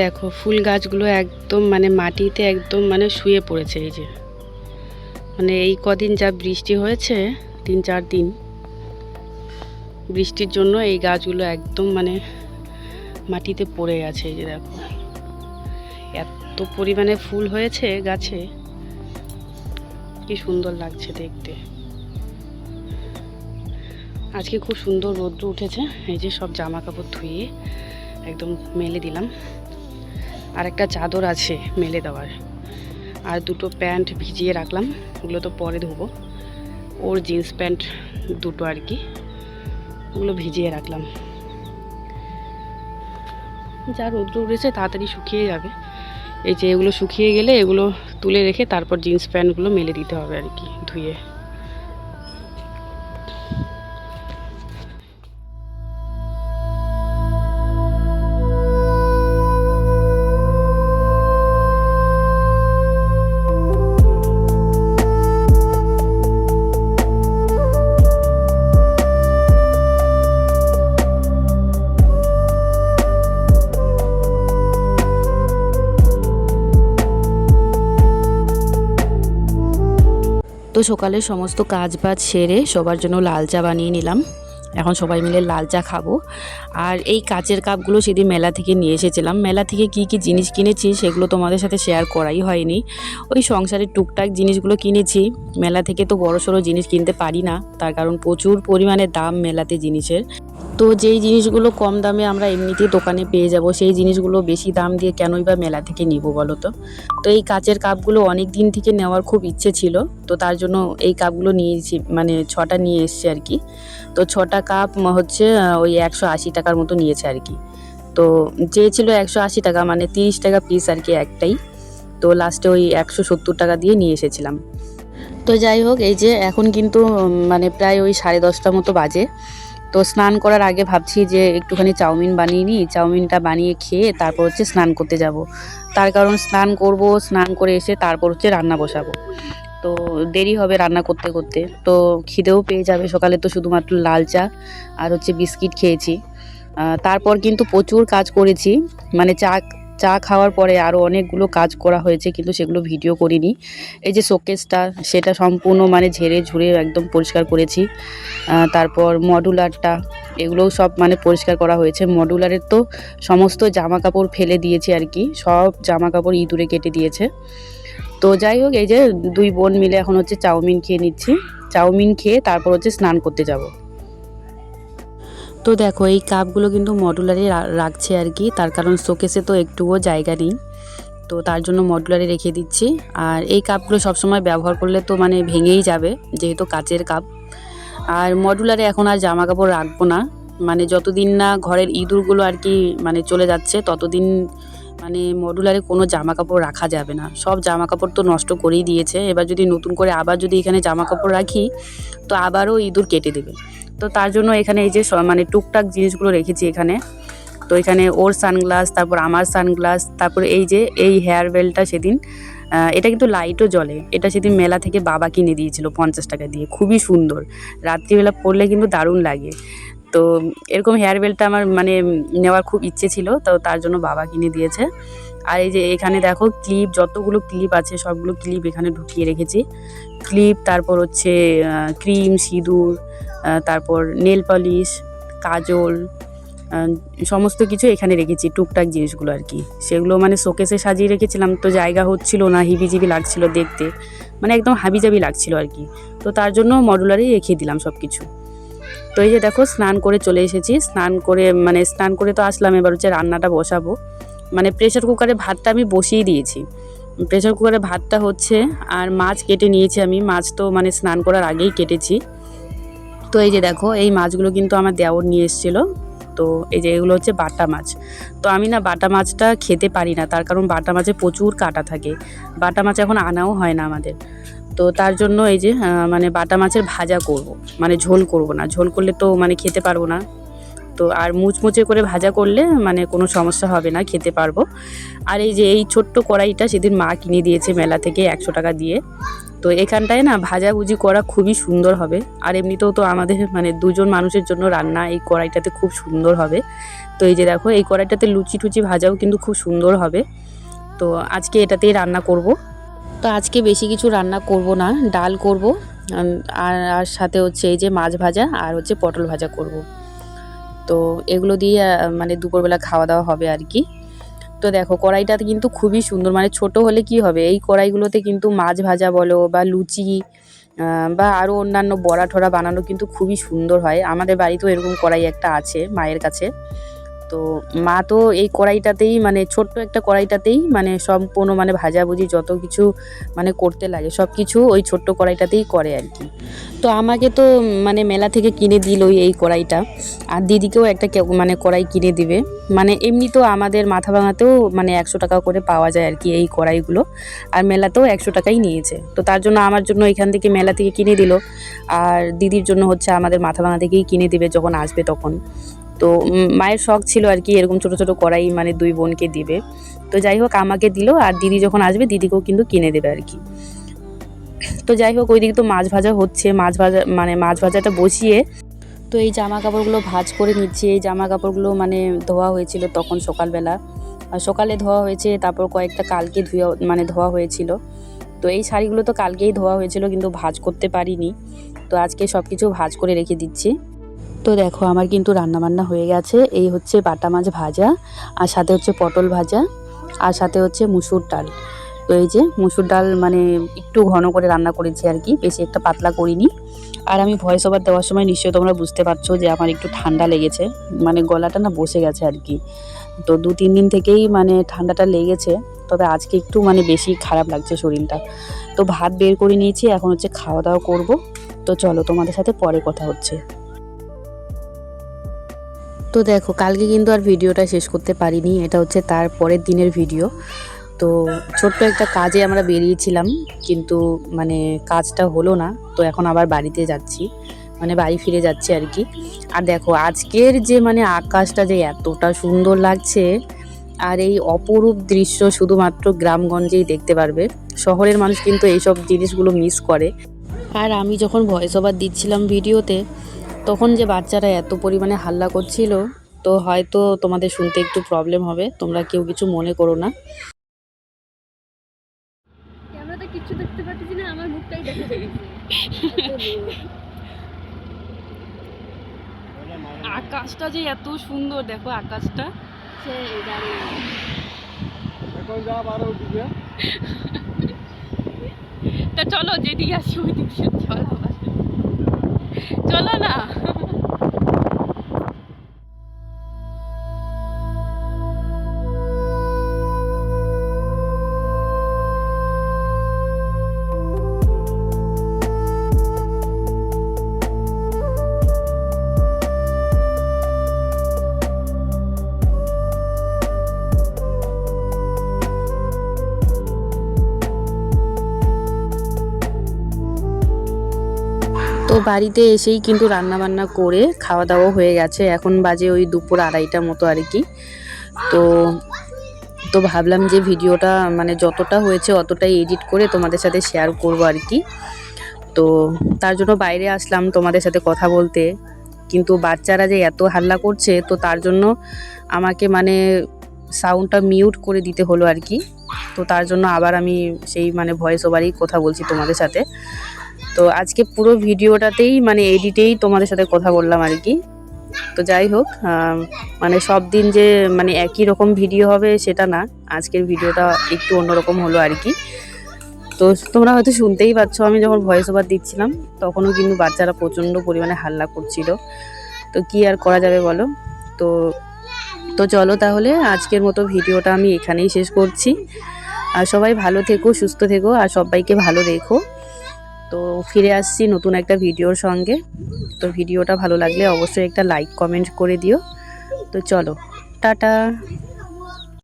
দেখো, ফুল গাছগুলো একদম মানে মাটিতে একদম মানে শুয়ে পড়েছে এই যে। মানে এই কদিন যা বৃষ্টি হয়েছে, তিন চার দিন, বৃষ্টির জন্য এই গাছগুলো একদম মানে মাটিতে পড়ে গেছে এই যে দেখো। এত পরিমাণে ফুল হয়েছে গাছে, কি সুন্দর লাগছে দেখতে। আজকে খুব সুন্দর রৌদ্র উঠেছে, এই যে সব জামা কাপড় ধুয়ে একদম মেলে দিলাম। আর একটা চাদর আছে মেলে দেওয়ার। আর দুটো প্যান্ট ভিজিয়ে রাখলাম, ওগুলো তো পরে ধোবো। ওর জিন্স প্যান্ট দুটো আর কি, ওগুলো ভিজিয়ে রাখলাম। যা রৌদ্র উঠেছে তাড়াতাড়ি শুকিয়ে যাবে। এই যে এগুলো শুকিয়ে গেলে এগুলো তুলে রেখে তারপর জিন্স প্যান্টগুলো মেলে দিতে হবে আর কি ধুয়ে। তো সকালে সমস্ত কাজ বাজ সেরে সবার জন্য লাল চা বানিয়ে নিলাম। এখন সবাই মিলে লাল চা খাব। আর এই কাচের কাপগুলো সেদিন মেলা থেকে নিয়ে এসেছিলাম। মেলা থেকে কি কি জিনিস কিনেছি সেগুলো তোমাদের সাথে শেয়ার করাই হয়নি। ওই সংসারের টুকটাক জিনিসগুলো কিনেছি। মেলা থেকে তো বড় সড়ো জিনিস কিনতে পারি না। তার কারণ প্রচুর পরিমাণে দাম মেলাতে জিনিসের। তো যেই জিনিসগুলো কম দামে আমরা এমনিতেই দোকানে পেয়ে যাব, সেই জিনিসগুলো বেশি দাম দিয়ে কেনই বা মেলা থেকে নিব বলো তো? তো এই কাচের কাপগুলো অনেক দিন থেকে নেওয়ার খুব ইচ্ছে ছিল, তো তার জন্য এই কাপগুলো নিয়েছি মানে ছটা নিয়ে এসছে আর কি। তো ছটা কাপ হচ্ছে ওই একশো আশি টাকার মতো নিয়েছে আর কি। তো চেয়েছিল একশো আশি টাকা মানে তিরিশ টাকা পিস আর কি একটাই। তো লাস্টে ওই একশো সত্তর টাকা দিয়ে নিয়ে এসেছিলাম। তো যাই হোক, এই যে এখন কিন্তু মানে প্রায় ওই সাড়ে দশটা মতো বাজে। তো স্নান করার আগে ভাবছি যে একটুখানি চাউমিন বানিয়ে নিই, চাউমিনটা বানিয়ে খেয়ে তারপর হচ্ছে স্নান করতে যাব। তার কারণ স্নান করব, স্নান করে এসে তারপর হচ্ছে রান্না বসাবো। তো দেরি হবে রান্না করতে করতে। তো খিদেও পেয়ে যাবে, সকালে তো শুধুমাত্র লাল চা আর হচ্ছে বিস্কিট খেয়েছি। তারপর কিন্তু প্রচুর কাজ করেছি। মানে চা চা খাওয়ার পরে আরও অনেকগুলো কাজ করা হয়েছে, কিন্তু সেগুলো ভিডিও করিনি। এই যে শোকেসটা, সেটা সম্পূর্ণ মানে ঝেড়ে ঝুড়ে একদম পরিষ্কার করেছি। তারপর মডুলারটা, এগুলোও সব মানে পরিষ্কার করা হয়েছে। মডুলারের তো সমস্ত জামা কাপড় ফেলে দিয়েছি আর কি, সব জামা কাপড় ইঁদুরে কেটে দিয়েছে। তো যাই হোক, এই যে দুই বোন মিলে এখন হচ্ছে চাউমিন খেয়ে নিচ্ছি। চাউমিন খেয়ে তারপর হচ্ছে স্নান করতে যাব। তো দেখো, এই কাপগুলো কিন্তু মডুলারে রাখছে আর কি। তার কারণ শোকেসে তো একটুও জায়গা নেই। তো তার জন্য মডুলারে রেখে দিচ্ছি। আর এই কাপগুলো সবসময় ব্যবহার করলে তো মানে ভেঙেই যাবে, যেহেতু কাচের কাপ। আর মডুলারে এখন আর জামা কাপড় রাখব না। মানে যতদিন না ঘরের ইঁদুরগুলো আর কি মানে চলে যাচ্ছে, ততদিন মানে মডুলারে কোনো জামা কাপড় রাখা যাবে না। সব জামা কাপড় তো নষ্ট করেই দিয়েছে। এবার যদি নতুন করে আবার যদি এখানে জামা কাপড় রাখি, তো আবারও ইঁদুর কেটে দেবে। তো তার জন্য এখানে এই যে মানে টুকটাক জিনিসগুলো রেখেছি এখানে। তো এখানে ওর সানগ্লাস, তারপর আমার সানগ্লাস, তারপর এই যে এই হেয়ার বেলটা সেদিন এটা কিন্তু লাইটও জ্বলে। এটা সেদিন মেলা থেকে বাবা কিনে দিয়েছিল পঞ্চাশ টাকা দিয়ে। খুবই সুন্দর। রাত্রিবেলা পরলে কিন্তু দারুণ লাগে। তো এরকম হেয়ার বেলটা আমার মানে নেওয়ার খুব ইচ্ছে ছিল, তো তার জন্য বাবা কিনে দিয়েছে। আর এই যে এখানে দেখো ক্লিপ, যতগুলো ক্লিপ আছে সবগুলো ক্লিপ এখানে ঢুকিয়ে রেখেছি। ক্লিপ, তারপর হচ্ছে ক্রিম, সিঁদুর তারপর নেল পলিশ, কাজল সমস্ত কিছু এখানে রেখেছি, টুকটাক জিনিসগুলো আর কি। সেগুলো মানে শোকেসে সাজিয়ে রেখেছিলাম, তো জায়গা হচ্ছিল না, হিবিজিবি লাগছিল দেখতে। মানে একদম হাবিজাবি লাগছিল আর কি। তো তার জন্য মডুলারেই রেখে দিলাম সব কিছু তো এই যে দেখো, স্নান করে চলে এসেছি। স্নান করে মানে স্নান করে তো আসলাম, এবার হচ্ছে রান্নাটা বসাবো। মানে প্রেশার কুকারে ভাতটা আমি বসিয়ে দিয়েছি। প্রেশার কুকারে ভাতটা হচ্ছে, আর মাছ কেটে নিয়েছি আমি। মাছ তো মানে স্নান করার আগেই কেটেছি। তো এই যে দেখো, এই মাছগুলো কিন্তু আমার দেওর নিয়ে এসেছিল। তো এই যে এগুলো হচ্ছে বাটা মাছ। তো আমি না বাটা মাছটা খেতে পারি না, তার কারণ বাটা মাছে প্রচুর কাটা থাকে। বাটা মাছ এখন আনাও হয় না আমাদের। তো তার জন্য এই যে মানে বাটা মাছের ভাজা করব। মানে ঝোল করব না। ঝোল করলে তো মানে খেতে পারব না। তো আর মুচমুচে করে ভাজা করলে মানে কোনো সমস্যা হবে না, খেতে পারব। আর এই যে এই ছোট্ট কড়াইটা সেদিন মা কিনে দিয়েছে মেলা থেকে একশো টাকা দিয়ে। তো এখানটায় না ভাজাভুজি করা খুবই সুন্দর হবে। আর এমনিতেও তো আমাদের মানে দুজন মানুষের জন্য রান্না এই কড়াইটাতে খুব সুন্দর হবে। তো এই যে দেখো, এই কড়াইটাতে লুচি টুচি ভাজাও কিন্তু খুব সুন্দর হবে। তো আজকে এটাতেই রান্না করব। তো আজকে বেশি কিছু রান্না করব না, ডাল করব। আর আর সাথে হচ্ছে এই যে মাছ ভাজা আর হচ্ছে পটল ভাজা করব। তো এগুলো দিয়ে মানে দুপুরবেলা খাওয়া দাওয়া হবে আর কি। তো দেখো কড়াইটাতে কিন্তু খুবই সুন্দর মানে ছোট হলে কি হবে? এই কড়াইগুলোতে কিন্তু মাছ ভাজা বলো বা লুচি বা আরও অন্যান্য বড়া ঠোড়া বানানো কিন্তু খুবই সুন্দর হয়। আমাদের বাড়িতেও এরকম কড়াই একটা আছে মায়ের কাছে। তো মা তো এই কড়াইটাতেই মানে ছোট্ট একটা কড়াইটাতেই মানে সম্পূর্ণ মানে ভাজাভুজি যত কিছু মানে করতে লাগে, সব কিছু ওই ছোট্ট কড়াইটাতেই করে আর কি। তো আমাকে তো মানে মেলা থেকে কিনে দিলই এই কড়াইটা। আর দিদিকেও একটা মানে কড়াই কিনে দিবে। মানে এমনি তো আমাদের মাথা ভাঙাতেও মানে একশো টাকা করে পাওয়া যায় আর কি এই কড়াইগুলো। আর মেলাতেও একশো টাকাই নিয়েছে। তো তার জন্য আমার জন্য এখান থেকে মেলা থেকে কিনে দিল। আর দিদির জন্য হচ্ছে আমাদের মাথা ভাঙা থেকেই কিনে দিবে যখন আসবে তখন। তো মায়ের শখ ছিল আর কি এরকম ছোট ছোট কড়াই মানে দুই বোনকে দিবে। তো যাই হোক, আমাকে দিল আর দিদি যখন আসবে, দিদিকেও কিন্তু কিনে দেবে আর কি। তো যাই হোক, ওইদিকে তো মাছ ভাজা হচ্ছে, মাছ ভাজা মানে মাছ ভাজাটা বসিয়ে তো এই জামা কাপড়গুলো ভাজ করে নিচ্ছি। এই জামা কাপড়গুলো মানে ধোয়া হয়েছিল তখন সকালবেলা। আর সকালে ধোয়া হয়েছে, তারপর কয়েকটা কালকে ধুয়া মানে ধোয়া হয়েছিল। তো এই শাড়িগুলো তো কালকেই ধোয়া হয়েছিল, কিন্তু ভাজ করতে পারিনি। তো আজকে সব কিছু ভাজ করে রেখে দিচ্ছি। তো দেখো আমার কিন্তু রান্নাবান্না হয়ে গেছে। এই হচ্ছে বাটা মাছ ভাজা, আর সাথে হচ্ছে পটল ভাজা, আর সাথে হচ্ছে মুসুর ডাল। তো এই যে মুসুর ডাল মানে একটু ঘন করে রান্না করেছি আর কি, বেশি একটা পাতলা করিনি। আর আমি ভয়েস ওভার দেওয়ার সময় নিশ্চয়ই তোমরা বুঝতে পারছ যে আমার একটু ঠান্ডা লেগেছে মানে গলাটা না বসে গেছে আর কি। তো দু তিন দিন থেকেই মানে ঠান্ডাটা লেগেছে, তবে আজকে একটু মানে বেশি খারাপ লাগছে শরীরটা। তো ভাত বের করে নিয়েছি, এখন হচ্ছে খাওয়া দাওয়া করব। তো চলো তোমাদের সাথে পরে কথা হচ্ছে। তো দেখো, কালকে কিন্তু আর ভিডিওটা শেষ করতে পারিনি, এটা হচ্ছে তার পরের দিনের ভিডিও। তো ছোট্ট একটা কাজে আমরা বেরিয়েছিলাম, কিন্তু মানে কাজটা হলো না, তো এখন আবার বাড়িতে যাচ্ছি মানে বাড়ি ফিরে যাচ্ছি আর কি। আর দেখো, আজকের যে মানে আকাশটা যে এতটা সুন্দর লাগছে, আর এই অপরূপ দৃশ্য শুধুমাত্র গ্রামগঞ্জেই দেখতে পারবে, শহরের মানুষ কিন্তু এইসব জিনিসগুলো মিস করে। আর আমি যখন ভয়েস ওভার দিচ্ছিলাম ভিডিওতে তখন যে বাচ্চারা এত পরিমাণে হাল্লা করছিল তো হয়তো তোমাদের শুনতে একটু প্রবলেম হবে তোমরা কেউ কিছু মনে করো না। ক্যামেরাতে দেখতে পাচ্ছি না আমার মুখটাই দেখা আকাশটা যে এত সুন্দর দেখো আকাশটা। তা চলো যেদিকে আসি ওই দিকে চলো। চলো না। তো বাড়িতে এসেই কিন্তু রান্না বান্না করে খাওয়া দাওয়া হয়ে গেছে। এখন বাজে ওই দুপুর আড়াইটা মতো আর কি। তো তো ভাবলাম যে ভিডিওটা মানে যতটা হয়েছে অতটাই এডিট করে তোমাদের সাথে শেয়ার করব আর কি। তো, তার জন্য বাইরে আসলাম তোমাদের সাথে কথা বলতে। কিন্তু বাচ্চারা যে এত হাল্লা করছে, তো তার জন্য আমাকে মানে সাউন্ডটা মিউট করে দিতে হলো আর কি। তো তার জন্য আবার আমি সেই মানে ভয়েস ওভারেই কথা বলছি তোমাদের সাথে। তো আজকে পুরো ভিডিওটাতেই মানে এডিটেই তোমাদের সাথে কথা বললাম আর কি। তো যাই হোক মানে সব দিন যে মানে একই রকম ভিডিও হবে সেটা না, আজকের ভিডিওটা একটু অন্যরকম হলো আর কি। তো তোমরা হয়তো শুনতেই পাচ্ছ, আমি যখন ভয়েস ওভার দিচ্ছিলাম, তখনও কিন্তু বাচ্চারা প্রচণ্ড পরিমাণে হাল্লা করছিল। তো কি আর করা যাবে বলো? তো তো চলো তাহলে আজকের মতো ভিডিওটা আমি এখানেই শেষ করছি। আর সবাই ভালো থেকো, সুস্থ থেকো, আর সবাইকে ভালো রেখো। তো ফিরে আসছি নতুন একটা ভিডিওর সঙ্গে। তো ভিডিওটা ভালো লাগলে অবশ্যই একটা লাইক কমেন্ট করে দিও। তো চলো, টাটা।